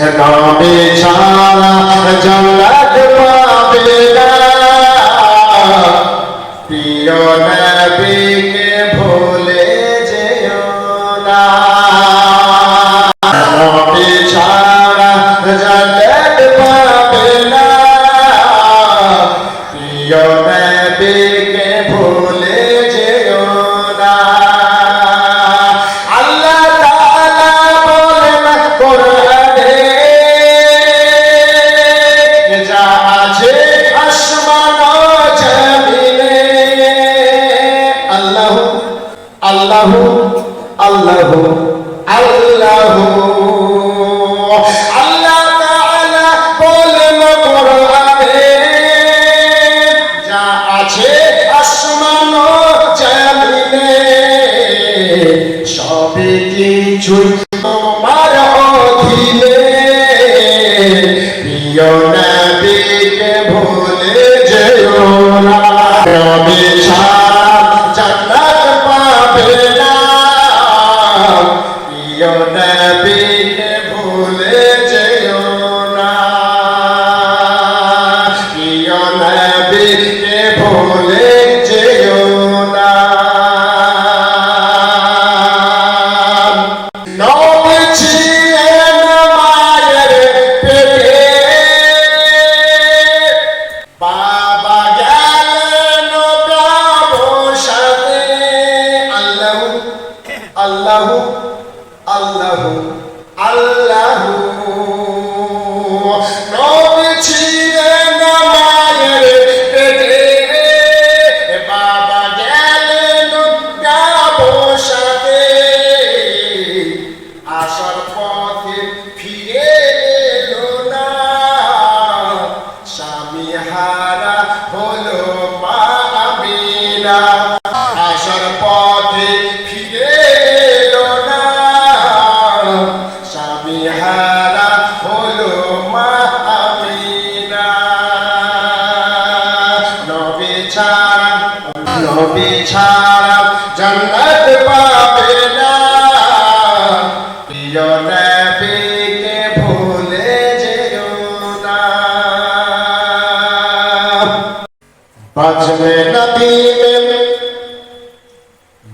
নামে ছাড়া জল্লাদ পাবে আল্লাহ তুমি ছাড়া জন্নত পাবে না প্রিয় নবীকে ভুলে যেও बजमे नबी में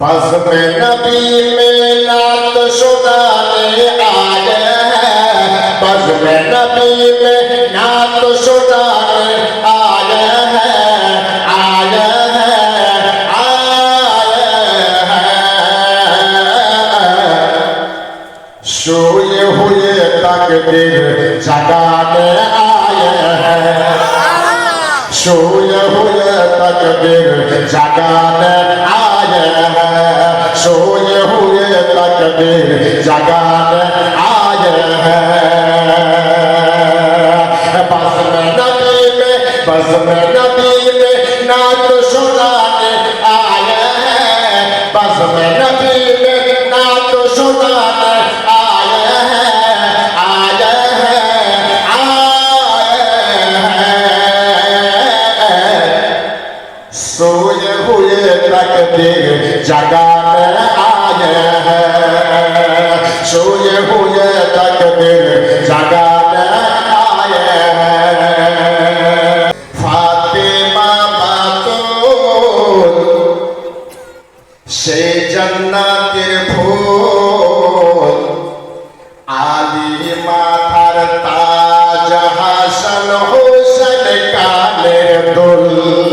बजमे नबी में नात शुदा दिन सकाने आए हैं। सोए हुए तक दिन सकाने आए हैं सोए हुए तक दिन सकाने आए हैं बस में नदी में, बस में नदी में नाच तो सुनाने आए हैं बस में नदी में नाच सुनाने হাসান হোসেন কালের দোল।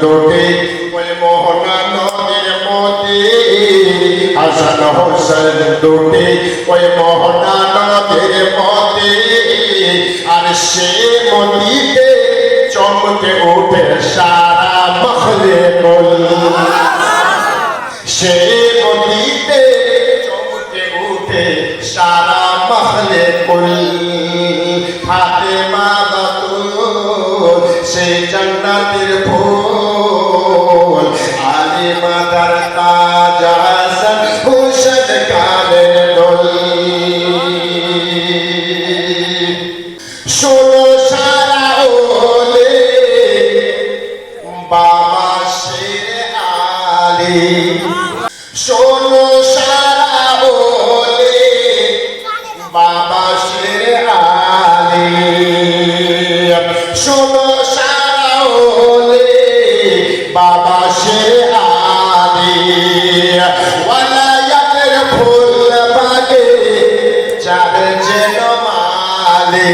দুটি ওই মোহনা নদীর মতি হাসান হোসেন দুটি ওই মোহনা নদীর মতি আর সে মতিতে চমকে উঠে সারা মহলে বল সে মতিতে চমকে উঠে সারা মহলে বল হাতে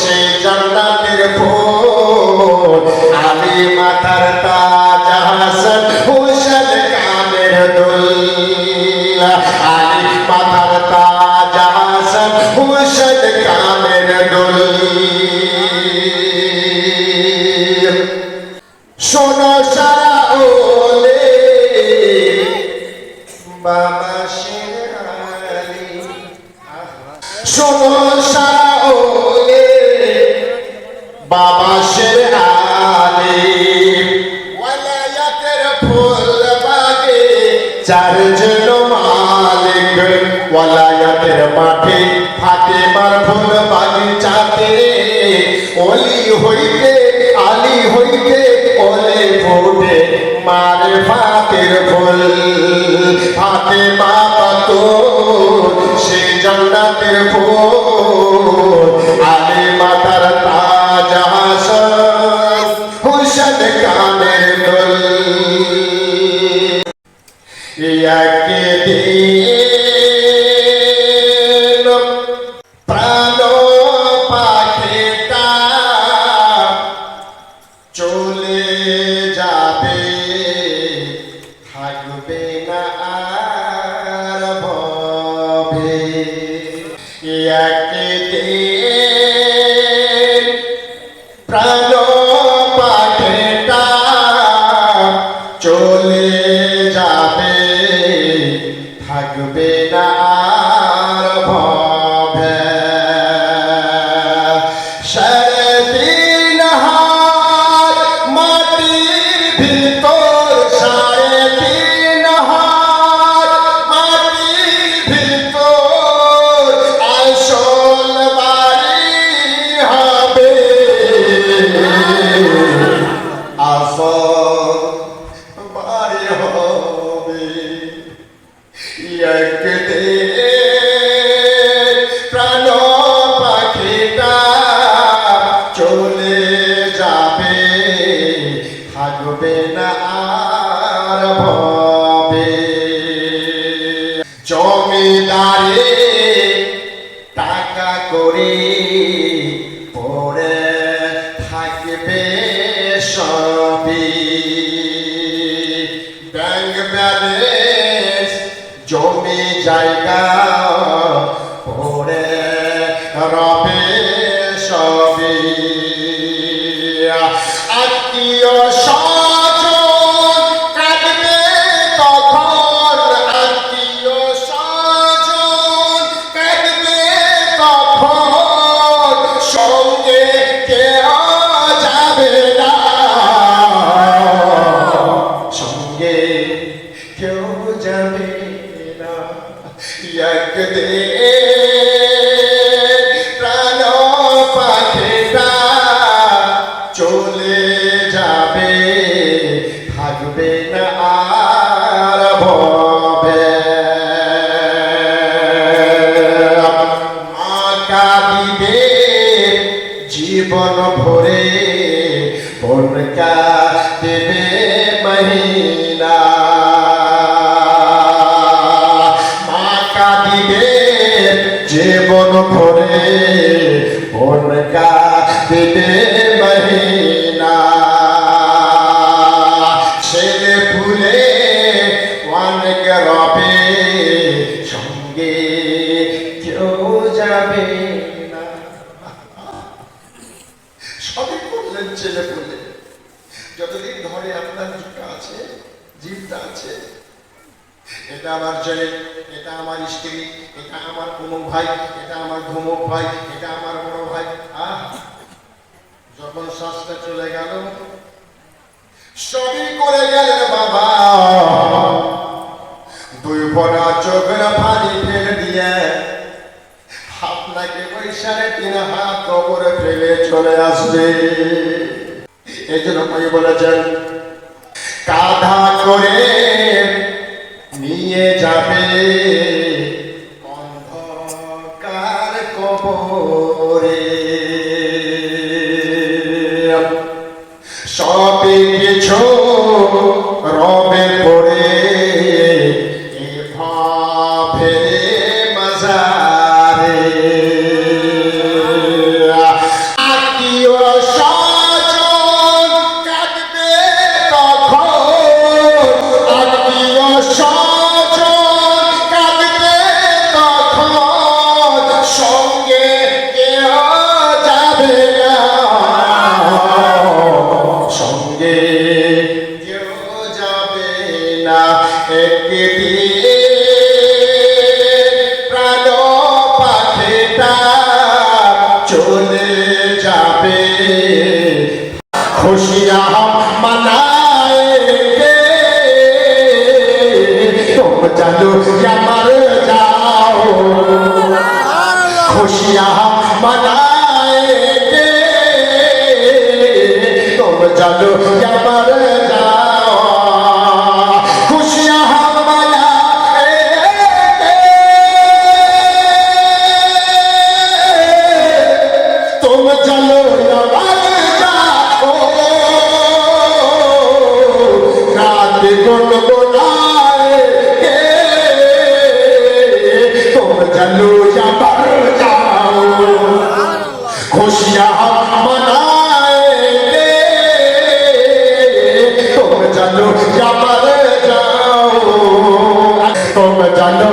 সেই জান্নাতের ফুল আমি মাথার তা জান্নাতের মাঠে ফাতেমার ফুল বাগিচাতে। অলি হইতে, আলি হইতে, অলে ফোটে মার ফাতের ফুল। ফাতে বাবা তো, সে জান্নাতের ফুল। আলে মাতার তাজা হুসেন কানের দোল ইয়াকে দিয়ে বললেন, ছেলে বললেন, যতদিন ধরে আপনার জুটা আছে জীবটা আছে, এটা আমার ছেলে এটা আমার স্ত্রী, এটা আমার কোনো ভাই, এটা আমার ধমক ভাই, এটা আমার বড় ভাই, আহ! যখন শ্বাসটা চলে গেল, সবই করে গেলেন বাবা। দুই বড় চোখের ফাঁড়ি ফেলে দিয়ে আপনাকে ওই সাড়ে তিন হাত কবরে ফেলে চলে আসবে। এই জন্য বলেছেন কাঁধা করে Giallo জানো জামালে যাও তোমরা জানো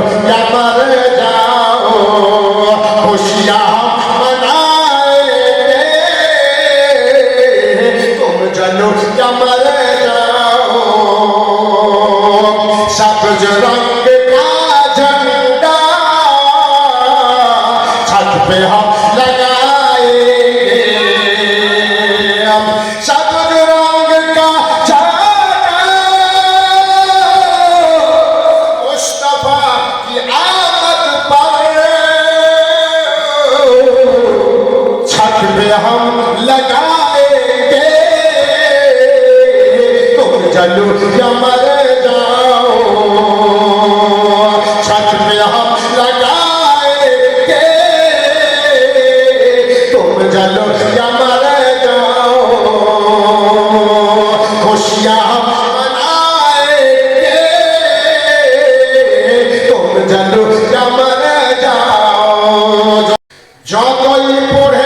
যতই পড়ে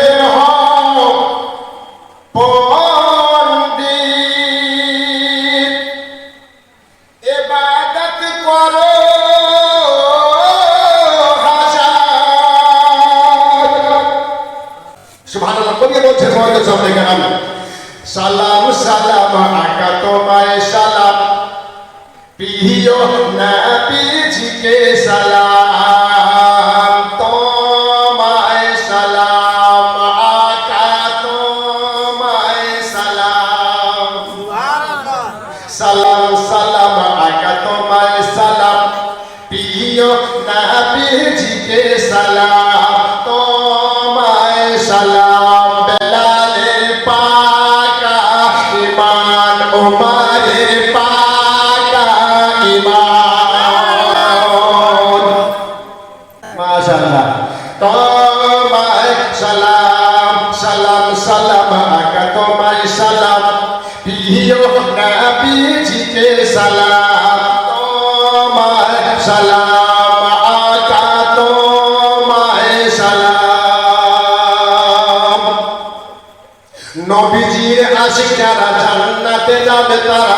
যারা জান্নাতে যাবে তারা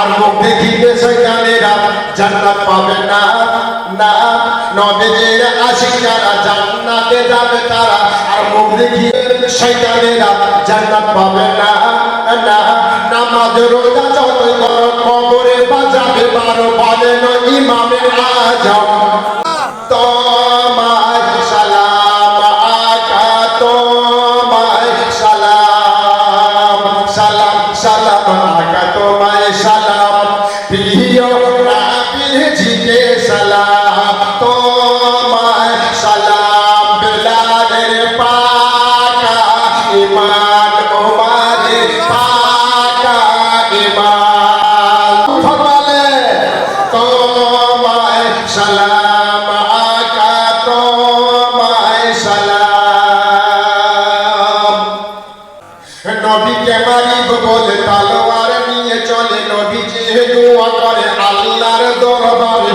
আর মুখ দেখিবে শয়তানেরা জান্নাত পাবে না। না, নবীজির আশিক যারা জান্নাতে যাবে তারা আর মুখ দেখিবে শয়তানেরা জান্নাত পাবে না। না, নামাজ রোজা যতই কবরে বাজাবে, বারো বলেন ইমামে আজম। নবীকে মারিব বলে তালোয়ার নিয়ে চলে নবী যে করে আল্লাহর দরবারে।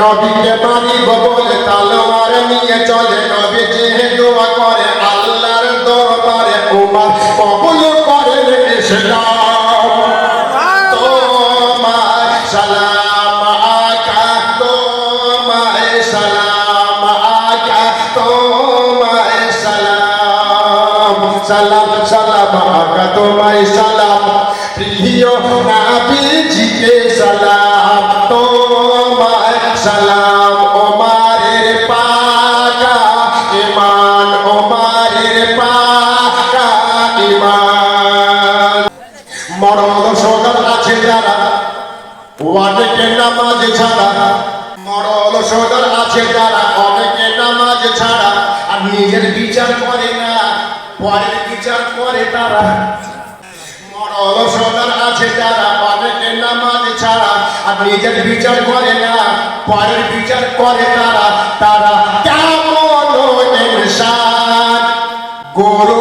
নবীকে মারিব বলে তালোয়ার নিয়ে চলে নবী যেহেতু করে আল্লাহর দরবারে। উমার কবুল করেন ইসলাম। সালাম সালাম, আকা তোমায় সালাম। প্রিয় নাবিজিকে সালাম, তোমায় সালাম, ওমারের পাকা ইমান ওমারের পাকা ইমান মরণ সদর আছে যারা, অনেকে নামাজ ছাড়া। মরণ সদর আছে যারা, অনেকে নামাজ ছাড়া। আর নিজের বিচার করে না পরের বিচার করে তারা। মরণ সদর আছে আর নিজের বিচার করে না, পরের বিচার করে তারা। তারা কেমন গরু